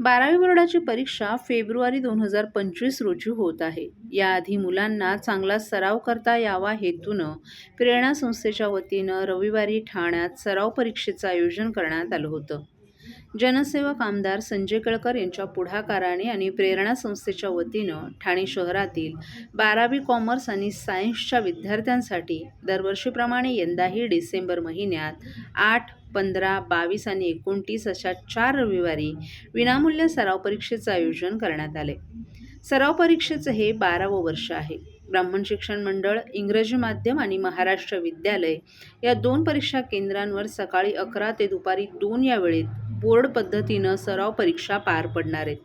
बारावी बोर्डाची परीक्षा फेब्रुवारी दोन हजार पंचवीस रोजी होत आहे. याआधी मुलांना चांगला सराव करता यावा हेतूनं प्रेरणा संस्थेच्या वतीनं रविवारी ठाण्यात सराव परीक्षेचं आयोजन करण्यात आलं होतं. जनसेवक आमदार संजय कळकर यांच्या पुढाकाराने आणि प्रेरणा संस्थेच्या वतीनं ठाणे शहरातील बारावी कॉमर्स आणि सायन्सच्या विद्यार्थ्यांसाठी दरवर्षीप्रमाणे यंदाही डिसेंबर महिन्यात आठ पंधरा बावीस आणि एकोणतीस अशा चार रविवारी विनामूल्य सराव परीक्षेचं आयोजन करण्यात आले. सराव परीक्षेचं हे बारावं वर्ष आहे. ब्राह्मण शिक्षण मंडळ इंग्रजी माध्यम आणि महाराष्ट्र विद्यालय या दोन परीक्षा केंद्रांवर सकाळी अकरा ते दुपारी दोन या वेळेत बोर्ड पद्धतीनं सराव परीक्षा पार पडणार आहेत.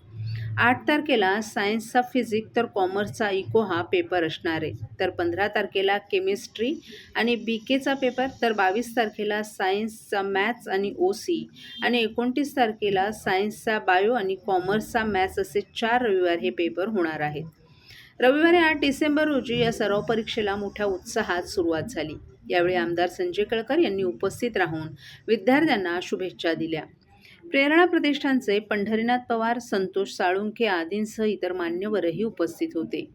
आठ तारखेला सायन्सचा फिजिक तर कॉमर्सचा इको हा पेपर असणार आहे. तर पंधरा तारखेला केमिस्ट्री आणि बी केचा पेपर तर बावीस तारखेला सायन्सचा मॅथ्स आणि ओ सी आणि एकोणतीस तारखेला सायन्सचा बायो आणि कॉमर्सचा मॅथ्स असे चार रविवार हे पेपर होणार आहेत. रविवारी आठ डिसेंबर रोजी या सराव परीक्षेला मोठ्या उत्साहात सुरुवात झाली. यावेळी आमदार संजय कळकर यांनी उपस्थित राहून विद्यार्थ्यांना शुभेच्छा दिल्या. प्रेरणा प्रतिष्ठानचे पंढरीनाथ पवार संतोष साळुंखे आदींसह इतर मान्यवरही उपस्थित होते.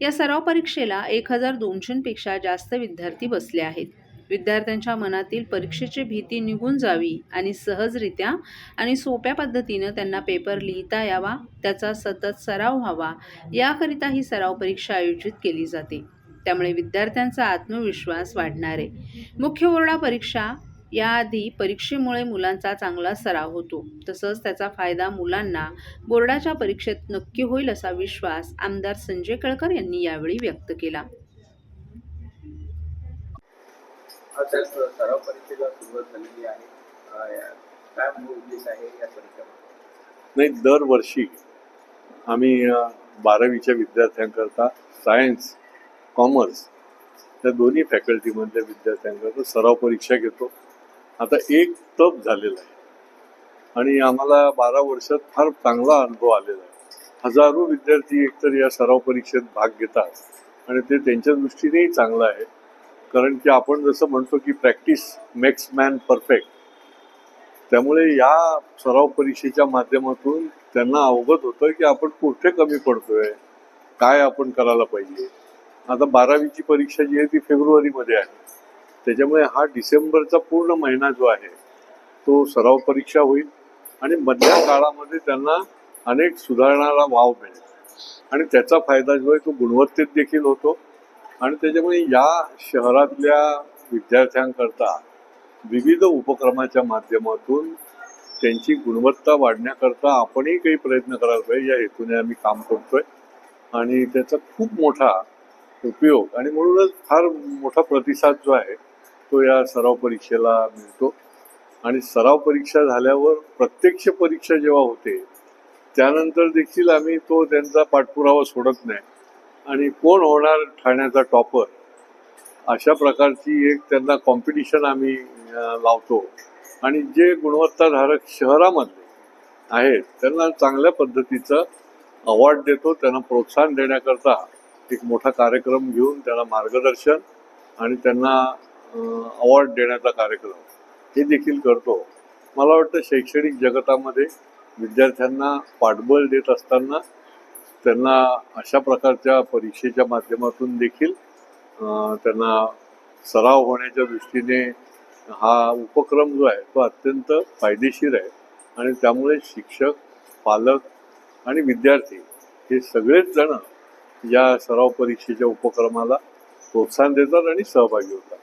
या सराव परीक्षेला एक हजार दोनशेपेक्षा जास्त विद्यार्थी बसले आहेत. विद्यार्थ्यांच्या मनातील परीक्षेची भीती निघून जावी आणि सहजरित्या आणि सोप्या पद्धतीनं त्यांना पेपर लिहिता यावा त्याचा सतत सराव व्हावा याकरिता ही सराव परीक्षा आयोजित केली जाते. त्यामुळे विद्यार्थ्यांचा आत्मविश्वास वाढणार. आहे मुख्य ओरडा परीक्षा याआधी परीक्षेमुळे मुलांचा चांगला सराव होतो. तसंच त्याचा फायदा मुलांना बोर्डाच्या परीक्षेत नक्की होईल असा विश्वास आमदार संजय कळकर यांनी यावेळी व्यक्त केला. सराव परीक्षेला सुरुवात झालेली आहे. नाही दरवर्षी आम्ही बारावीच्या विद्यार्थ्यांकरता सायन्स कॉमर्स या दोन्ही फॅकल्टीमधल्या विद्यार्थ्यांकरता सराव परीक्षा घेतो. आता एक तप झालेला आहे. आणि आम्हाला बारा वर्षात फार चांगला अनुभव आलेला आहे. हजारो विद्यार्थी एकतर या सराव परीक्षेत भाग घेतात आणि ते त्यांच्या दृष्टीनेही चांगलं आहे. कारण की आपण जसं म्हणतो की प्रॅक्टिस मेक्स मॅन परफेक्ट त्यामुळे या सराव परीक्षेच्या माध्यमातून त्यांना अवगत होतं की आपण कुठे कमी पडतोय काय आपण करायला पाहिजे. आता बारावीची परीक्षा जी आहे ती फेब्रुवारीमध्ये आहे. त्याच्यामुळे हा डिसेंबरचा पूर्ण महिना जो आहे तो सराव परीक्षा होईल आणि मधल्या काळामध्ये त्यांना अनेक सुधारणारा वाव मिळेल. आणि त्याचा फायदा जो आहे तो गुणवत्तेत देखील होतो. आणि त्याच्यामुळे या शहरातल्या विद्यार्थ्यांकरता विविध उपक्रमाच्या माध्यमातून त्यांची गुणवत्ता वाढण्याकरता आपणही काही प्रयत्न करायला पाहिजे. या हेतूने आम्ही काम करतोय. आणि त्याचा खूप मोठा उपयोग आणि म्हणूनच फार मोठा प्रतिसाद जो आहे तो या सराव परीक्षेला मिळतो. आणि सराव परीक्षा झाल्यावर प्रत्यक्ष परीक्षा जेव्हा होते त्यानंतर देखील आम्ही तो त्यांचा पाठपुरावा सोडत नाही. आणि कोण होणार ठाण्याचा टॉपर अशा प्रकारची एक त्यांना कॉम्पिटिशन आम्ही लावतो. आणि जे गुणवत्ताधारक शहरामधले आहेत त्यांना चांगल्या पद्धतीचं अवॉर्ड देतो त्यांना प्रोत्साहन देण्याकरता एक मोठा कार्यक्रम घेऊन त्यांना मार्गदर्शन आणि त्यांना अवॉर्ड देण्याचा कार्यक्रम हे देखील करतो. मला वाटतं शैक्षणिक जगतामध्ये विद्यार्थ्यांना पाठबळ देत असताना त्यांना अशा प्रकारच्या परीक्षेच्या माध्यमातून देखील त्यांना सराव होण्याच्या दृष्टीने हा उपक्रम जो आहे तो अत्यंत फायदेशीर आहे. आणि त्यामुळे शिक्षक पालक आणि विद्यार्थी हे सगळेच जण या सराव परीक्षेच्या उपक्रमाला प्रोत्साहन देतात आणि सहभागी होतात.